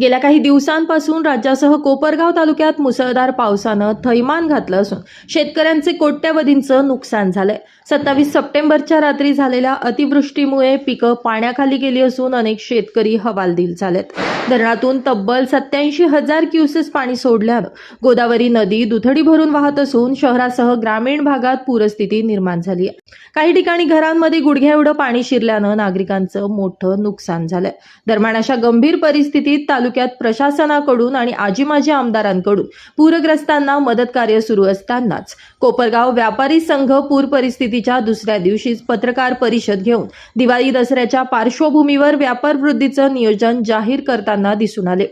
गेल्या काही दिवसांपासून राज्यासह कोपरगाव तालुक्यात मुसळधार पावसानं थैमान घातलं असून शेतकऱ्यांचे कोट्यवधींचं नुकसान झालंय. सत्तावीस सप्टेंबरच्या रात्री झालेल्या अतिवृष्टीमुळे पिकं पाण्याखाली गेली असून अनेक शेतकरी हवालदिल झालेत. धरणातून तब्बल सत्याऐंशी हजार क्युसेस पाणी सोडल्यानं गोदावरी नदी दुथडी भरून वाहत असून शहरासह ग्रामीण भागात पूरस्थिती निर्माण झाली आहे काही ठिकाणी घरांमध्ये गुडघ्या एवढं पाणी शिरल्यानं नागरिकांचं मोठं नुकसान झालंय. दरम्यान अशा गंभीर परिस्थितीत तालुक्यात प्रशासनाकडून आणि आजी माजी आमदारांकडून पूरग्रस्तांना मदत कार्य सुरू असतानाच कोपरगाव व्यापारी संघ पूर परिस्थितीच्या दुसऱ्या दिवशीच पत्रकार परिषद घेऊन दिवाळी दसऱ्याच्या पार्श्वभूमीवर व्यापार वृद्धीचं नियोजन जाहीर करताना दिसून आले.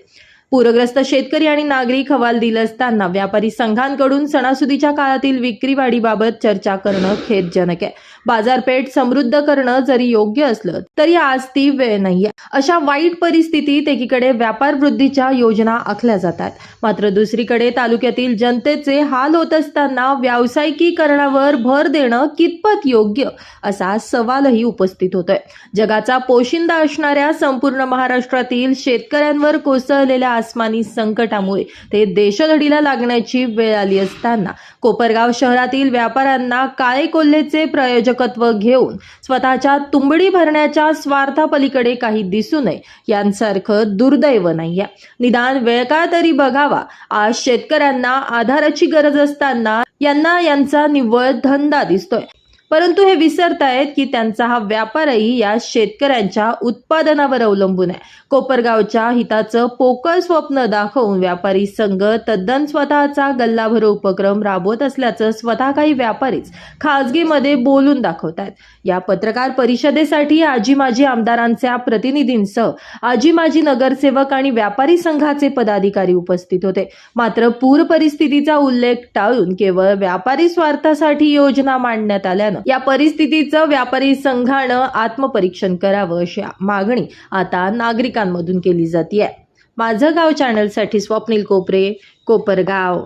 पूरग्रस्त शेतकरी आणि नागरिक हवाल दिल असताना व्यापारी संघांकडून सणासुदीच्या काळातील विक्री वाढीबाबत चर्चा करणं खेदजनक आहे. बाजारपेठ समृद्ध करणं जरी योग्य असलं तरी आज ती वेळ नाहीये. अशा वाईट परिस्थितीत एकीकडे व्यापार वृद्धीच्या योजना आखल्या जातात. मात्र दुसरीकडे तालुक्यातील जनतेचे हाल होत असताना व्यावसायिकीकरणावर भर देणं कितपत योग्य असा सवालही उपस्थित होतोय. जगाचा पोशिंदा असणाऱ्या संपूर्ण महाराष्ट्रातील शेतकऱ्यांवर कोसळलेल्या आसमानी संकटामुळे ते देशधडीला लागण्याची वेळ आली असताना कोपरगाव शहरातील व्यापाऱ्यांना काळे कोल्हेचे प्रयोजकत्व घेऊन स्वतःच्या तुंबडी भरण्याच्या स्वार्थापलीकडे काही दिसू नये यांसारखं दुर्दैव नाहीये. निदान वेळ का तरी बघावा. आज शेतकऱ्यांना आधाराची गरज असताना यांना यांचा निव्वळ धंदा दिसतोय. परंतु हे विसरतायत की त्यांचा हा व्यापारही या शेतकऱ्यांच्या उत्पादनावर अवलंबून आहे. कोपरगावच्या हिताचं पोकळ स्वप्न दाखवून व्यापारी संघ तद्दन स्वतःचा गल्लाभर उपक्रम राबवत असल्याचं स्वतः काही व्यापारीच खाजगीमध्ये बोलून दाखवतात या पत्रकार परिषदेसाठी आजी माजी आमदारांच्या प्रतिनिधींसह आजी माजी नगरसेवक आणि व्यापारी संघाचे पदाधिकारी उपस्थित होते. मात्र पूर परिस्थितीचा उल्लेख टाळून केवळ व्यापारी स्वार्थासाठी योजना मांडण्यात आल्यानं या परिस्थितीचं व्यापारी संघानं आत्मपरीक्षण करावं अशी मागणी आता नागरिकांमधून केली जाते माझं गाव चॅनलसाठी स्वप्नील कोपरे कोपरगाव.